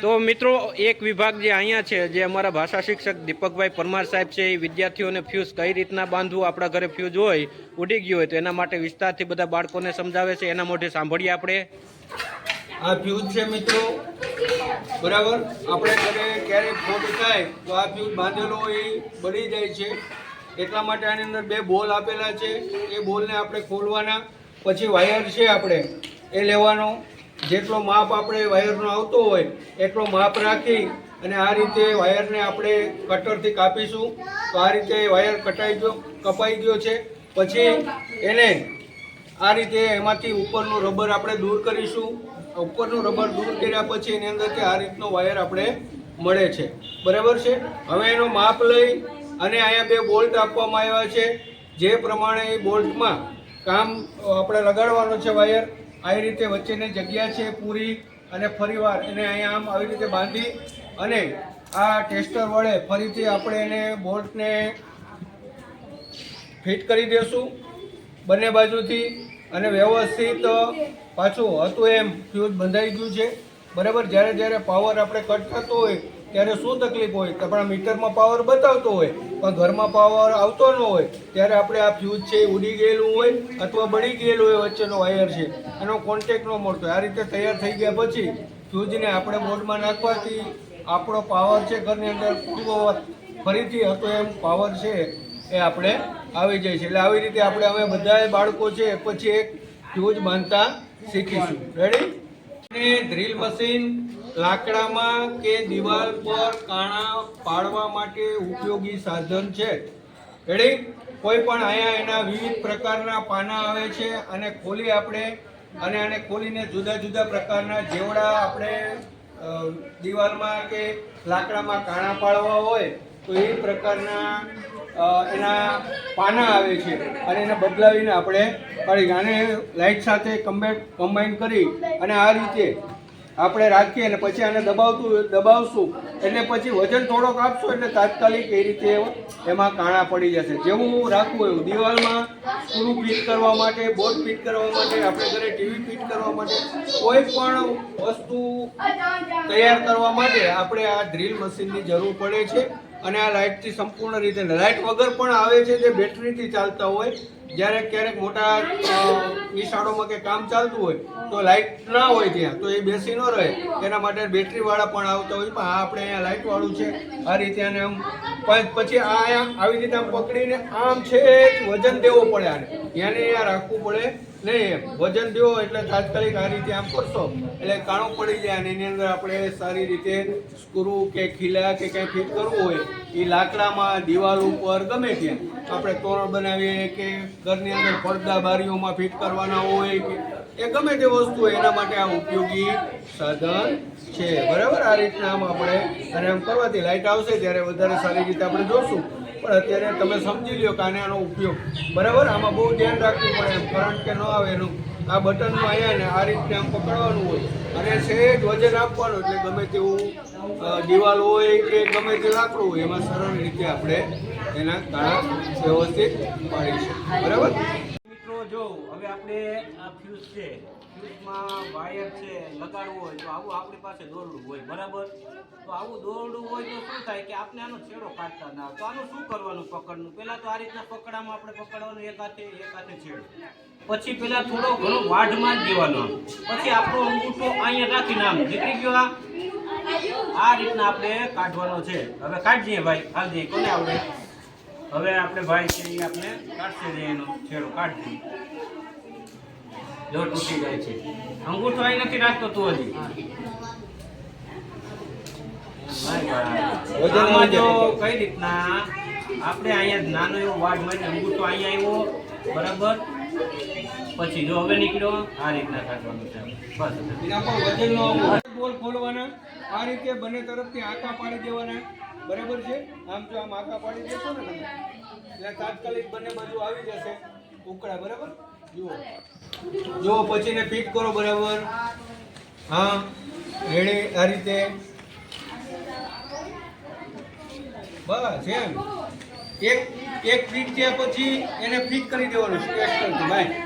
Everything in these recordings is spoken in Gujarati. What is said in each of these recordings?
તો મિત્રો, એક વિભાગ જે અહીંયા છે, જે અમારા ભાષા શિક્ષક દીપકભાઈ પરમાર સાહેબ છે, એ વિદ્યાર્થીઓને ફ્યુઝ કઈ રીતના બાંધવું, આપણા ઘરે ફ્યુઝ હોય, ઉડી ગયું હોય, તો એના માટે વિસ્તારથી બધા બાળકોને સમજાવે છે, એના મોઢે સાંભળીએ આપણે. આ ફ્યુઝ છે મિત્રો. બરાબર? આપણે ઘરે ક્યારેય ફોટ થાય, તો આ ફ્યુઝ બાંધેલો એ બળી જાય છે. એટલા માટે આની અંદર બે બોલ આપેલા છે. એ બોલને આપણે ખોલવાના, પછી વાયર છે આપણે, એ લેવાનો. જેટલો માપ આપણે વાયરનો આવતો હોય, એટલો માપ રાખી અને આ રીતે વાયરને આપણે કટરથી કાપીશું. તો આ રીતે વાયર કટાઈ ગયો, કપાઈ ગયો છે. પછી એને આ રીતે એમાંથી ઉપરનું રબર આપણે દૂર કરીશું. ઉપરનું રબર દૂર કર્યા પછી એની અંદરથી આ રીતનો વાયર આપણે મળે છે. બરાબર છે? હવે એનો માપ લઈ અને અહીંયા બે બોલ્ટ આપવામાં આવ્યા છે. જે પ્રમાણે એ બોલ્ટમાં કામ આપણે લગાડવાનો છે વાયર. આવી રીતે વચ્ચેની જગ્યા છે પૂરી અને ફરીવાર એને અહીંયા આમ આવી રીતે બાંધી અને આ ટેસ્ટર વડે ફરીથી આપણે એને બોલ્ટને ફિટ કરી દેશું બંને બાજુથી અને વ્યવસ્થિત પાછું હતું એમ ફ્યુઝ બંધાઈ ગયું છે. બરાબર, જ્યારે જ્યારે પાવર આપણે કટ થતો હોય, ત્યારે શું તકલીફ હોય? આપણા મીટરમાં પાવર બતાવતો હોય. પણ ઘરમાં પાવર આવતો ન હોય, ત્યારે આપણે આ ફ્યુઝ છે એ ઉડી ગયેલું હોય અથવા બળી ગયેલું હોય વચ્ચેનો વાયર છે, એનો કોન્ટેક ન મળતો. આ રીતે તૈયાર થઈ ગયા પછી ફ્યુઝને આપણે બોર્ડમાં નાખવાથી આપણો પાવર છે ઘરની અંદર પૂર્વવત ફરીથી હતો એમ પાવર છે એ આપણે આવી જાય છે. એટલે આવી રીતે આપણે હવે બધા બાળકો છે પછી એક ફ્યુઝ બાંધતા શીખીશું. રેડી ડ્રીલ મશીન લાકડામાં કે દિવાલ પર કાણા પાડવા માટે ઉપયોગી સાધન છે? રેડી કોઈ પણ અહીંયા એના વિવિધ પ્રકારના પાના આવે છે અને ખોલી આપણે અને આને ખોલીને જુદા જુદા પ્રકારના જેવડા આપણે દિવાલમાં કે લાકડામાં કાણા પાડવા હોય તો એ પ્રકારના એના પાના આવે છે અને એને બદલાવીને આપણે પાડી આને લાઇટ સાથે કમ્બેટ કમ્બાઈન કરી અને આ રીતે આપણે રાખીએ અને પછી આને દબાવતું દબાવશું. એટલે પછી વજન થોડોક આપશું એટલે તાત્કાલિક એ રીતે એમાં કાણા પડી જશે. જેવું હું રાખવું એવું. દિવાલમાં સ્ક્રૂ ફિટ કરવા માટે, બોર્ડ ફિટ કરવા માટે, આપણે ઘરે ટીવી ફિટ કરવા માટે, કોઈ પણ વસ્તુ તૈયાર કરવા માટે આપણે આ ડ્રીલ મશીનની જરૂર પડે છે. અને આ લાઇટથી સંપૂર્ણ રીતે લાઇટ વગર પણ આવે છે જે બેટરીથી ચાલતા હોય. જ્યારે ક્યારેક મોટા નિશાળોમાં કે કામ ચાલતું હોય, તો લાઇટ ના હોય ત્યાં, તો એ બેસી ન રહે. એના માટે બેટરીવાળા પણ આવતા હોય પણ આ આપણે અહીંયા લાઇટવાળું છે. આ રીતે આને આમ પછી આ આવી રીતે આમ પકડીને આમ છે વજન દેવો પડે આને. એને અહીંયા રાખવું પડે. નહીં વજન દેવો એટલે તાત્કાલિક આ રીતે આમ કરશો. એટલે કાણું પડી જાય અને એની અંદર આપણે સારી રીતે સ્ક્રૂ કે ખીલા કે કંઈ ફિટ કરવું હોય, એ લાકડામાં, દિવાલ ઉપર, ગમે ત્યાં. આપણે તોરણ બનાવીએ કે ઘરની અંદર પડદા, બારીઓમાં ફિટ કરવાના હોય કે, એ ગમે તે વસ્તુ હોય, એના માટે આ ઉપયોગી સાધન છે. બરાબર? આ રીતના આમ આપણે અને આમ કરવાથી લાઇટ આવશે, ત્યારે વધારે સારી રીતે આપણે જોશું. પણ અત્યારે તમે સમજી લ્યો કે આને આનો ઉપયોગ. બરાબર? આમાં બહુ ધ્યાન રાખવું પડે. કરંટ કે ન આવે એનું. આ બટનમાં અહીંયા ને આ રીતે આમ પકડવાનું હોય. અને સહેજ વજન આપવાનું. એટલે ગમે તેવું દિવાલ હોય કે ગમે તે લાકડું હોય, એમાં સરળ રીતે આપણે એના કાણા વ્યવસ્થિત પાડી શકીએ. બરાબર? મિત્રો, જો હવે આપણે આ ફ્યુઝ છે ફ્યુઝમાં વાયર છે, લગાડવું હોય તો આવું આપણી પાસે દોરડું હોય, બરાબર? તો આવું દોરડું હોય તો શું થાય કે આપણે આનો છેડો કાઢતા ના તો આનું શું કરવાનું પકડનું? પહેલાં તો આ રીતના પકડામાં આપણે પકડવાનું, એક હાથે એક હાથે છેડો. પછી પેલા થોડો ઘણો વાઢમાં જ દેવાનો. પછી આપણો અંગૂઠો અહીંયા રાખીને આમ નીકળી ગયો આ? આ રીતના આપણે કાઢવાનો છે. હવે કાઢીએ ભાઈ. હાલ દઈએ કોને આવડે? હવે આપણે ભાઈ છે એ આપણે કાઢશે એનો છેડો કાઢી જો તૂટી જાય છે. અંગૂઠો અહીં નથી રાખતો તું હજી વજન આમાં જો કઈ રીતના આપણે અહીંયા નાનો એવો વાડ મારી અંગૂઠો અહીંયા આવ્યો બરાબર? પછી જો હવે નીકળ્યો આ રીતના કાઢવાનું છે. બસ. બોલ ખોલવાના. આ રીતે બંને તરફથી આંકા પાડી દેવાના. બરાબર છે? આમ જો આમ આંકા પાડી દેશો ને તમે. એટલે તાત્કાલિક બંને બાજુ આવી જશે. ઉકળા બરાબર? જુઓ. જુઓ પછી ને ફિટ કરો બરાબર. હા, રેડી આ રીતે. બસ એમ. એક એક ફીટ થયા પછી એને ફિટ કરી દેવાનું સ્ટ્રેચરથી ભાઈ.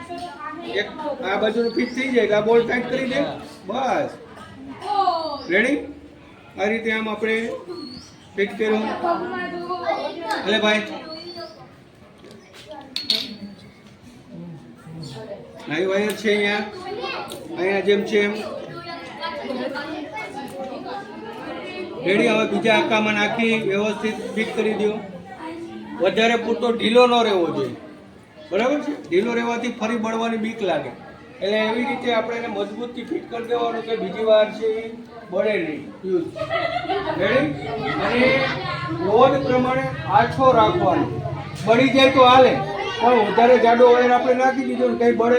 એક, આ બાજુનું ફિટ થઈ જાય એટલે આ બોલ ટાઈટ કરી દે. બસ. રેડી આ રીતે આમ આપણે ફિટ કર્યું. અલે ભાઈ. આવી વાયર છે અહીંયા. અહીંયા જેમ છે એમ રેડી, હવે બીજા આકામાં નાખી, વ્યવસ્થિત ફિટ કરી દો. વધારે પૂરતો ઢીલો ન રહેવો જોઈએ. બરાબર છે? ઢીલો રહેવાથી ફરી બળવાની બીક લાગે. એટલે એવી રીતે આપણે એને મજબૂતથી ફિટ કરી દેવાનું કે બીજી વાર છે એ બળે નહીં. યુઝ. અને લોડ પ્રમાણે આછો રાખવાનો. બળી જાય તો હાલે. પણ વધારે જાડો વાયર આપણે નાખી દીધો કંઈ બળે